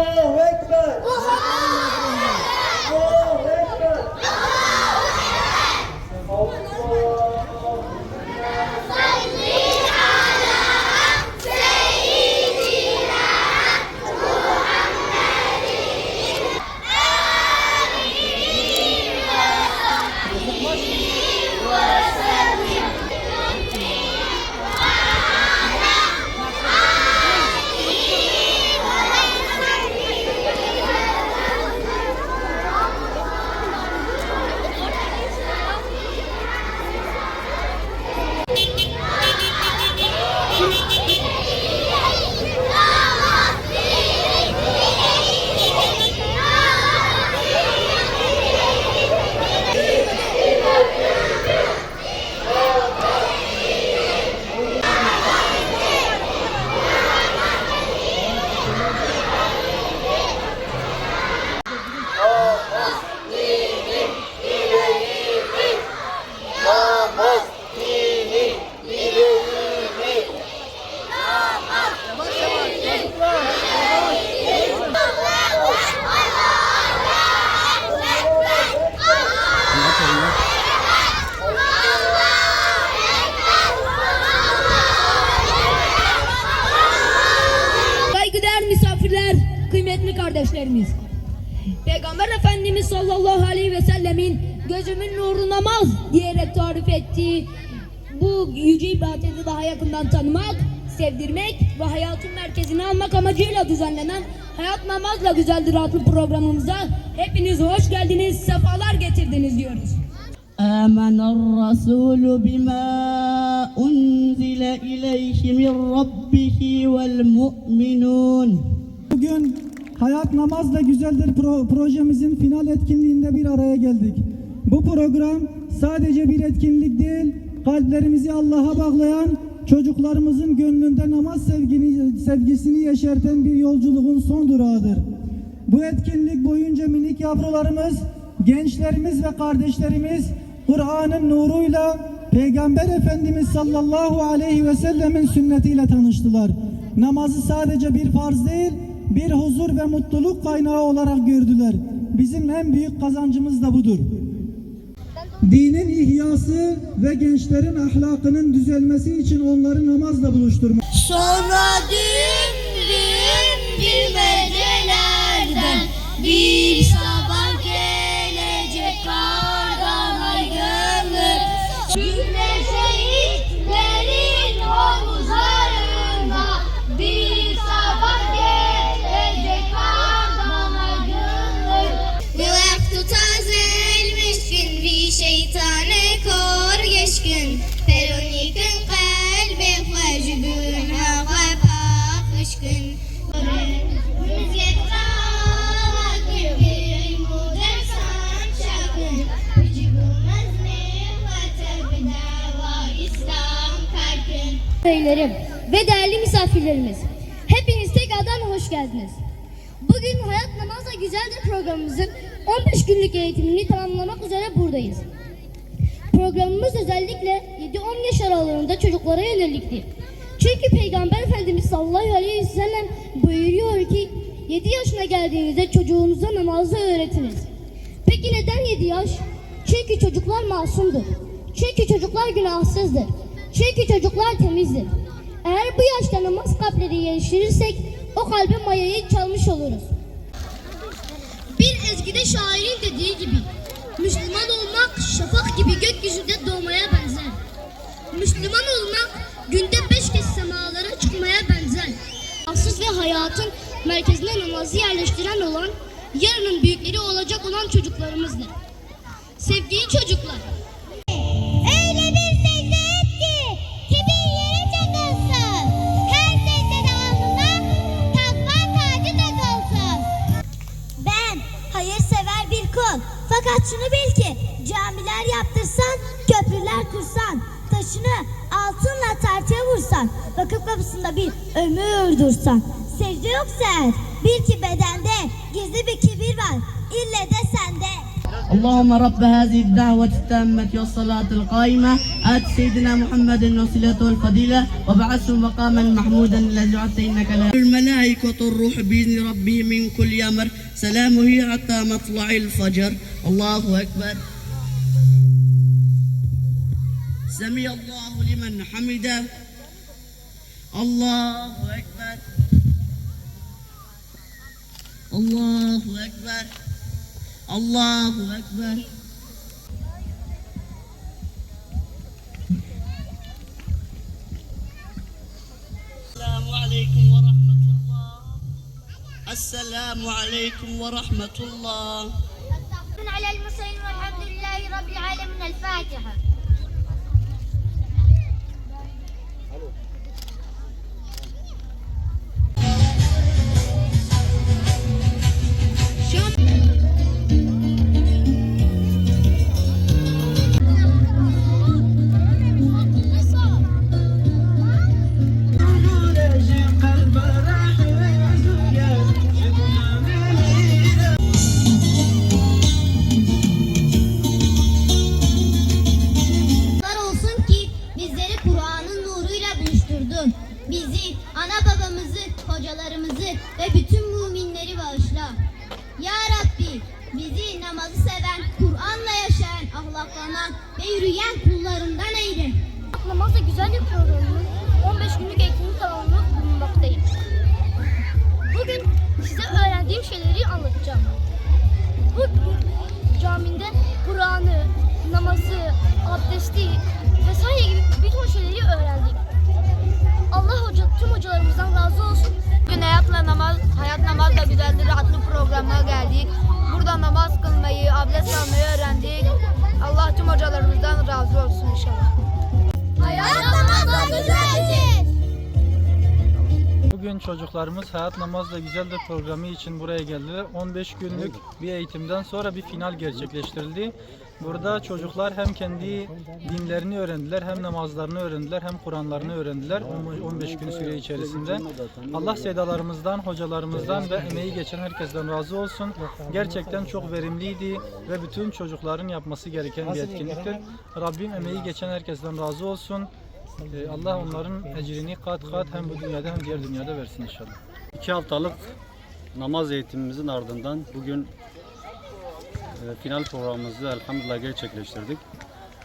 Oh! gözümün nuru namaz diyerek tarif ettiği bu yüce ibadeti daha yakından tanımak, sevdirmek ve hayatın merkezine almak amacıyla düzenlenen Hayat Namazla Güzeldir adlı programımıza hepiniz hoş geldiniz, sefalar getirdiniz diyoruz. آمن الرسول بما أنزل إليه من ربه والمؤمنون Bugün Hayat Namazla Güzeldir pro- projemizin final etkinliğinde bir araya geldik. Bu program sadece bir etkinlik değil, kalplerimizi Allah'a bağlayan, çocuklarımızın gönlünde namaz sevgini, sevgisini yeşerten bir yolculuğun son durağıdır. Bu etkinlik boyunca minik yavrularımız, gençlerimiz ve kardeşlerimiz Kur'an'ın nuruyla Peygamber Efendimiz sallallahu aleyhi ve sellemin sünnetiyle tanıştılar. Namazı sadece bir farz değil, bir huzur ve mutluluk kaynağı olarak gördüler. Bizim en büyük kazancımız da budur. Dinin ihyası ve gençlerin ahlakının düzelmesi için onları namazla buluşturmak. Sonra dün kor geçkün Peronikün kalbi vecdün hava bakışkın Beylerim ve değerli misafirlerimiz. Hepiniz tekrardan hoş geldiniz. Bugün Hayat Namazla Güzeldir programımızın 15 günlük eğitimini tamamlamak üzere buradayız. Programımız özellikle 7-10 yaş aralığında çocuklara yönelikti. Çünkü Peygamber Efendimiz sallallahu aleyhi ve sellem buyuruyor ki 7 yaşına geldiğinizde çocuğunuza namazı öğretiniz. Peki neden 7 yaş? Çünkü çocuklar masumdur. Çünkü çocuklar günahsızdır. Çünkü çocuklar temizdir. Eğer bu yaşta namaz kalpleri geliştirirsek o kalbe mayayı çalmış oluruz. Bir ezgide şairin dediği gibi Müslüman olmak şafak gibi gökyüzünde doğmaya benzer. Müslüman olmak günde beş kez semalara çıkmaya benzer. Asız ve hayatın merkezine namazı yerleştiren olan yarının büyükleri olacak olan çocuklarımızdır. Sevgili çocuklar, vakıf kapısında bir ömür dursan. Secde yoksa eğer, bil ki bedende gizli bir kibir var. İlle de sende. اللهم رب هذه الدعوة التامة والصلاة القائمة آت سيدنا محمد الوسيلة والفضيلة وبعثه مقاما محمودا الذي وعدت إنك لا الملائكة الروح بإذن ربي من كل أمر سلام هي حتى مطلع الفجر الله أكبر سمي الله لمن حمده الله أكبر. الله أكبر. الله أكبر. السلام عليكم ورحمة الله. السلام عليكم ورحمة الله. على المرسلين والحمد لله رب العالمين. الفاتحة. İnşallah. Hayat namazla güzeldir. Bugün çocuklarımız Hayat Namazla Güzeldir programı için buraya geldiler. 15 günlük bir eğitimden sonra bir final gerçekleştirildi. Burada çocuklar hem kendi dinlerini öğrendiler, hem namazlarını öğrendiler, hem Kur'anlarını öğrendiler 15 gün süre içerisinde. Allah sedalarımızdan, hocalarımızdan ve emeği geçen herkesten razı olsun. Gerçekten çok verimliydi ve bütün çocukların yapması gereken bir etkinliktir. Rabbim emeği geçen herkesten razı olsun. Ee, Allah onların ecrini kat kat hem bu dünyada hem diğer dünyada versin inşallah. İki haftalık namaz eğitimimizin ardından bugün final programımızı elhamdülillah gerçekleştirdik.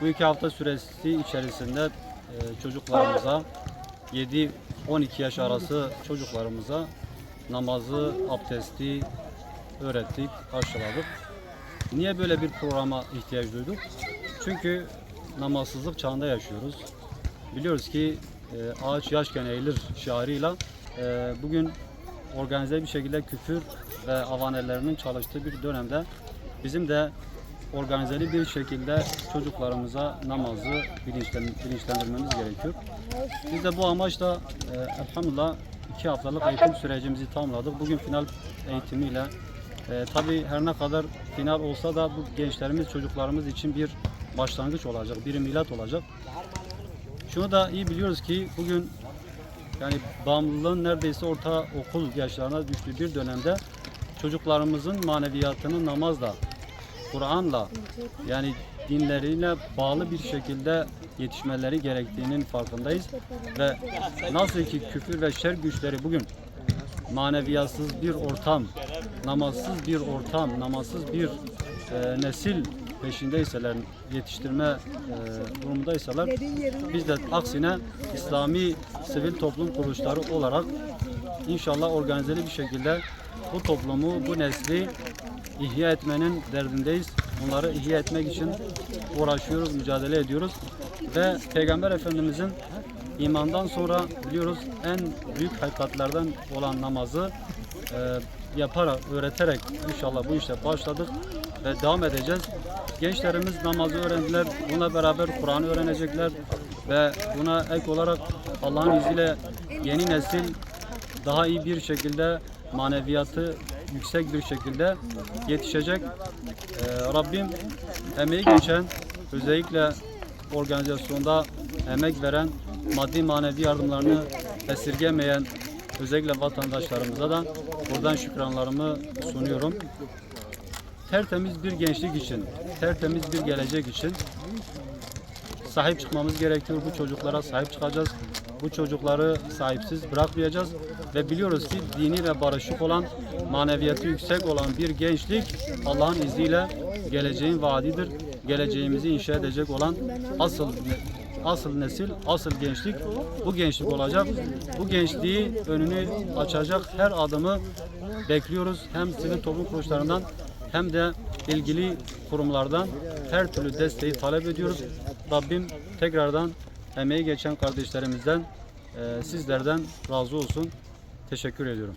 Bu iki hafta süresi içerisinde e, çocuklarımıza 7-12 yaş arası çocuklarımıza namazı, abdesti öğrettik, aşıladık. Niye böyle bir programa ihtiyaç duyduk? Çünkü namazsızlık çağında yaşıyoruz. Biliyoruz ki e, ağaç yaşken eğilir şiarıyla e, bugün organize bir şekilde küfür ve avanelerinin çalıştığı bir dönemde bizim de organizeli bir şekilde çocuklarımıza namazı bilinçlen- bilinçlendirmemiz gerekiyor. Biz de bu amaçla e, elhamdülillah iki haftalık eğitim sürecimizi tamamladık. Bugün final eğitimiyle e, tabii her ne kadar final olsa da bu gençlerimiz, çocuklarımız için bir başlangıç olacak, bir milat olacak. Şunu da iyi biliyoruz ki bugün yani bağımlılığın neredeyse orta okul yaşlarına düştüğü bir dönemde çocuklarımızın maneviyatını namazla, Kur'an'la yani dinleriyle bağlı bir şekilde yetişmeleri gerektiğinin farkındayız. Ve nasıl ki küfür ve şer güçleri bugün maneviyatsız bir ortam, namazsız bir ortam, namazsız bir e, nesil peşindeyseler, yetiştirme e, durumundaysalar biz de aksine İslami sivil toplum kuruluşları olarak inşallah organizeli bir şekilde bu toplumu, bu nesli ihya etmenin derdindeyiz. Bunları ihya etmek için uğraşıyoruz, mücadele ediyoruz. Ve Peygamber Efendimizin imandan sonra biliyoruz en büyük hakikatlerden olan namazı e, yaparak, öğreterek inşallah bu işe başladık ve devam edeceğiz. Gençlerimiz namazı öğrendiler. Bununla beraber Kur'an'ı öğrenecekler ve buna ek olarak Allah'ın izniyle yeni nesil daha iyi bir şekilde maneviyatı yüksek bir şekilde yetişecek. Ee, Rabbim emeği geçen özellikle organizasyonda emek veren maddi manevi yardımlarını esirgemeyen özellikle vatandaşlarımıza da buradan şükranlarımı sunuyorum. Tertemiz bir gençlik için, tertemiz bir gelecek için sahip çıkmamız gerekiyor. Bu çocuklara sahip çıkacağız. Bu çocukları sahipsiz bırakmayacağız. Ve biliyoruz ki dini ve barışık olan, maneviyatı yüksek olan bir gençlik Allah'ın izniyle geleceğin vaadidir. Geleceğimizi inşa edecek olan asıl asıl nesil, asıl gençlik bu gençlik olacak. Bu gençliği önünü açacak her adımı bekliyoruz. Hem sivil toplum kuruluşlarından hem de ilgili kurumlardan her türlü desteği talep ediyoruz. Rabbim tekrardan emeği geçen kardeşlerimizden, eee, sizlerden razı olsun. Teşekkür ediyorum.